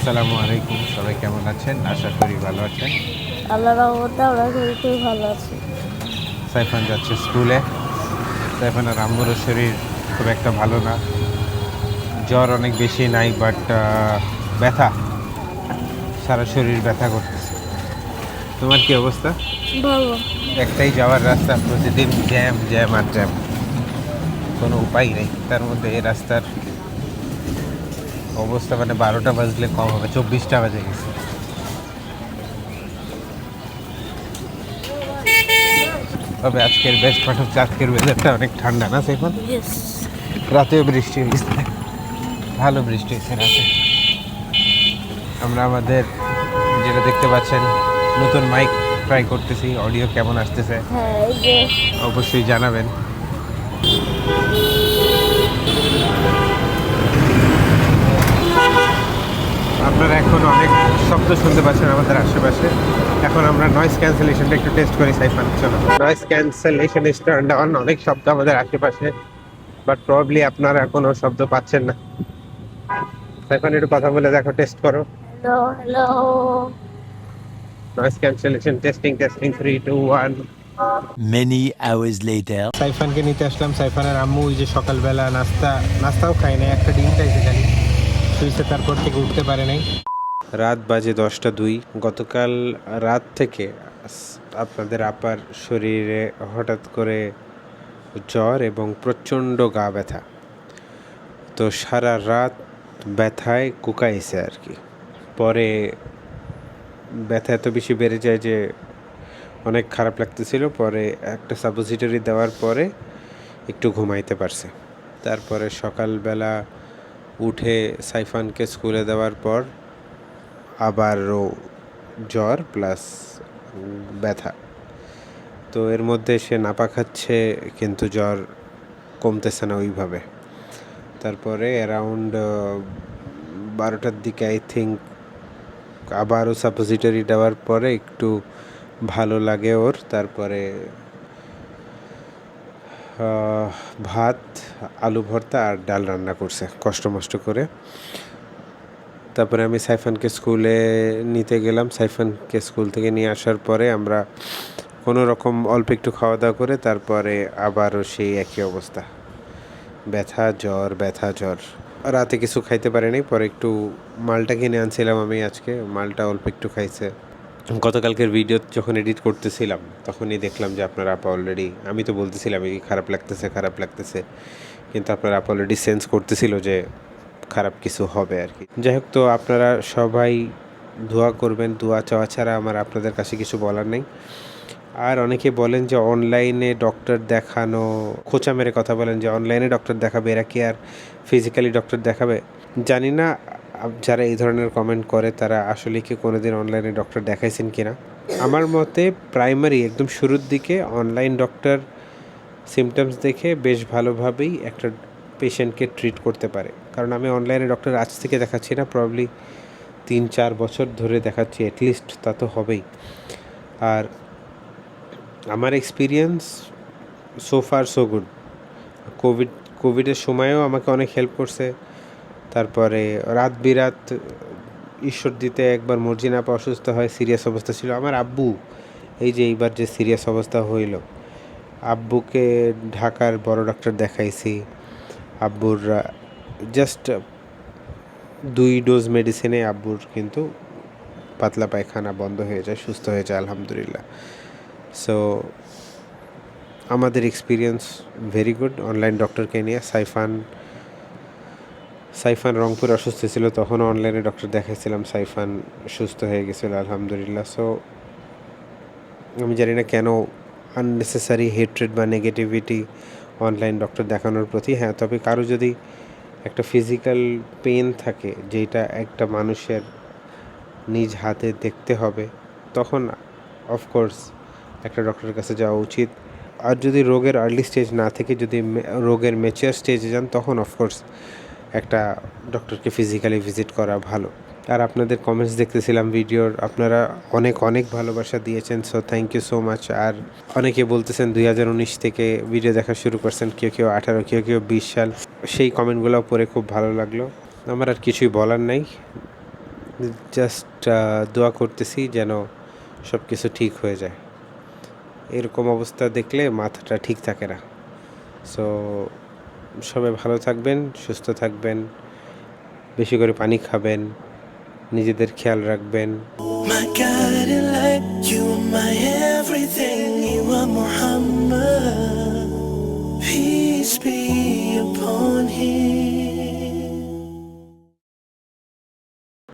আসসালামু আলাইকুম সবাই কেমন আছেন? আশা করি ভালো আছেন। আল্লাহ রহমতে আমরা খুবই খুবই ভালো আছি। সাইফান যাচ্ছে স্কুলে। সাইফানের আম্মুরও শরীর খুব একটা ভালো না। জ্বর অনেক বেশি নাই বাট ব্যথা। সারা শরীর ব্যথা করতেছে। তোমার কি অবস্থা? ভালো। একটাই যাওয়ার রাস্তা প্রতিদিন জ্যাম জ্যাম আর জ্যাম। কোনো উপায় নেই। তার মধ্যে এই রাস্তার অবস্থা মানে বারোটা বাজলে কম হবে চব্বিশটা বাজে গেছে। তবে আজকের বেস্ট পার্ট হচ্ছে আজকের ওয়েদারটা অনেক ঠান্ডা না সেখন রাতেও বৃষ্টি হয়েছে। ভালো বৃষ্টি হয়েছে রাতে। আমরা আমাদের যেটা দেখতে পাচ্ছেন নতুন মাইক ট্রাই করতেছি অডিও কেমন আসতেছে? হ্যাঁ অবশ্যই জানাবেন। আপনারা এখন অনেক শব্দ শুনতে পাচ্ছেন আমাদের আশেপাশে। এখন আমরা নয়েস ক্যান্সেলেশনটা একটু টেস্ট করি সাইফান চলো। Noise cancellation is turn down অনেক শব্দ আমাদের আশেপাশে বাট প্রবাবলি আপনারা কোনো শব্দ পাচ্ছেন না। সাইফান একটু কথা বলে দেখো টেস্ট করো। Hello hello noise cancellation testing testing three two one Many hours later. সাইফানকে নিতে আসলাম। সাইফানের আম্মু ওই যে সকালবেলা নাস্তা নাস্তাও খায় নাই একটা ডিম খাইছে খালি। শুয়েছে তারপর থেকে উঠতে পারে নাই। রাত বাজে দশটা দুই। গতকাল রাত থেকে আপনাদের আপার শরীরে হঠাৎ করে জ্বর এবং প্রচণ্ড গা ব্যথা। তো সারা রাত ব্যথায় কুকাইছে আর কি। পরে ব্যথা এত বেশি বেড়ে যায় যে অনেক খারাপ লাগতেছিল। পরে একটা সাপোজিটরি দেওয়ার পরে একটু ঘুমাইতে পারছে। তারপরে সকালবেলা উঠে সাইফানকে স্কুলে দেওয়ার পর আবারও জ্বর প্লাস ব্যথা। তো এর মধ্যে সে নাপা খাচ্ছে, কিন্তু জ্বর কমতেছে না ওইভাবে। তারপরে অ্যারাউন্ড বারোটার দিকে আই থিঙ্ক আবারও সাপোজিটরি দেওয়ার পরে একটু ভালো লাগে ওর। তারপরে ভাত, আলু ভর্তা আর ডাল রান্না করছে, কষ্ট মষ্ট করে। তারপরে আমি সাইফানকে স্কুলে নিতে গেলাম। সাইফানকে স্কুল থেকে নিয়ে আসার পরে আমরা কোনো রকম অল্প একটু খাওয়া দাওয়া করে তারপরে আবারও সেই একই অবস্থা। ব্যথা, জ্বর ব্যথা, জ্বর। রাতে কিছু খাইতে পারেনি, পরে একটু মালটা কিনে আনছিলাম আমি আজকে। মালটা অল্প একটু খাইছে। গতকালকের ভিডিও যখন এডিট করতেছিলাম, তখনই দেখলাম যে আপনার আপা অলরেডি আমি তো বলতেছিলাম, এই খারাপ লাগতেছে খারাপ লাগতেছে। কিন্তু আপনার আপা অলরেডি সেন্স করতেছিল যে খারাপ কিছু হবে আর কি। যাই হোক, তো আপনারা সবাই দোয়া করবেন, দোয়া চাওয়া ছাড়া আমার আপনাদের কাছে কিছু বলার নেই। আর অনেকে বলেন যে অনলাইনে ডক্টর দেখানো, খোঁচা মেরে কথা বলেন যে অনলাইনে ডক্টর দেখাবে, এরা কি আর ফিজিক্যালি ডক্টর দেখাবে? জানি না যারা এই ধরনের কমেন্ট করে, তারা আসলে কি কোনোদিন অনলাইনে ডক্টর দেখাইছেন কিনা? আমার মতে প্রাইমারি একদম শুরুর দিকে অনলাইন ডক্টর সিমটমস দেখে বেশ ভালোভাবেই একটা পেশেন্টকে ট্রিট করতে পারে। কারণ আমি অনলাইনে ডক্টর আজ থেকে দেখাচ্ছি না প্রবলি তিন, চার বছর ধরে দেখাচ্ছি অ্যাটলিস্ট তা তো হবেই। আর আমার experience so far so good covid কোভিডের সময়ও আমাকে অনেক হেল্প করছে। তারপরে রাত বিরাত ঈশ্বর দিতে একবার মর্জিনা আপা অসুস্থ হয়, সিরিয়াস অবস্থা ছিল। আমার আব্বু, এই যে এইবার যে সিরিয়াস অবস্থা হইল, আব্বুকে ঢাকার বড় ডক্টর দেখাইছি। আব্বুর জাস্ট দুই ডোজ মেডিসিনে আব্বুর কিন্তু পাতলা পায়খানা বন্ধ হয়ে যায়, সুস্থ হয়ে যায়, আলহামদুলিল্লাহ। সো আমাদের এক্সপিরিয়েন্স ভেরি গুড অনলাইন ডক্টরকে নিয়ে সাইফান সাইফান রংপুর অসুস্থ ছিল তখন অনলাইনে ডক্টর দেখাইছিলাম, সাইফান সুস্থ হয়ে গেছিল, আলহামদুলিল্লাহ। সো আমি জানি না কেন আননেসেসারি হেট্রেড বা নেগেটিভিটি অনলাইন ডক্টর দেখানোর প্রতি। হ্যাঁ তবে কারও যদি একটা ফিজিক্যাল পেন থাকে, যেটা একটা মানুষের নিজ হাতে দেখতে হবে, তখন অফকোর্স একটা ডক্টরের কাছে যাওয়া উচিত। আর যদি রোগের আর্লি স্টেজ না থেকে যদি রোগের মেচিওর স্টেজে যান, তখন অফকোর্স একটা ডক্টরকে ফিজিক্যালি ভিজিট করা ভালো। আর আপনাদের কমেন্টস দেখতেছিলাম ভিডিওর আপনারা অনেক অনেক ভালোবাসা দিয়েছেন so thank you so much আর অনেকে বলতেছেন দুই হাজার উনিশ থেকে ভিডিও দেখা শুরু করছেন কেউ কেউ আঠারো, কেউ কেউ বিশ সাল। সেই কমেন্টগুলো পড়ে খুব ভালো লাগল। আমার আর কিছুই বলার নাই। জাস্ট দোয়া করতেছি যেন সব কিছু ঠিক হয়ে যায়। এরকম অবস্থা দেখলে মাথাটা ঠিক থাকে না। সো সবাই ভালো থাকবেন, সুস্থ থাকবেন, বেশি করে পানি খাবেন, নিজেদের খেয়াল রাখবেন Peace be upon him.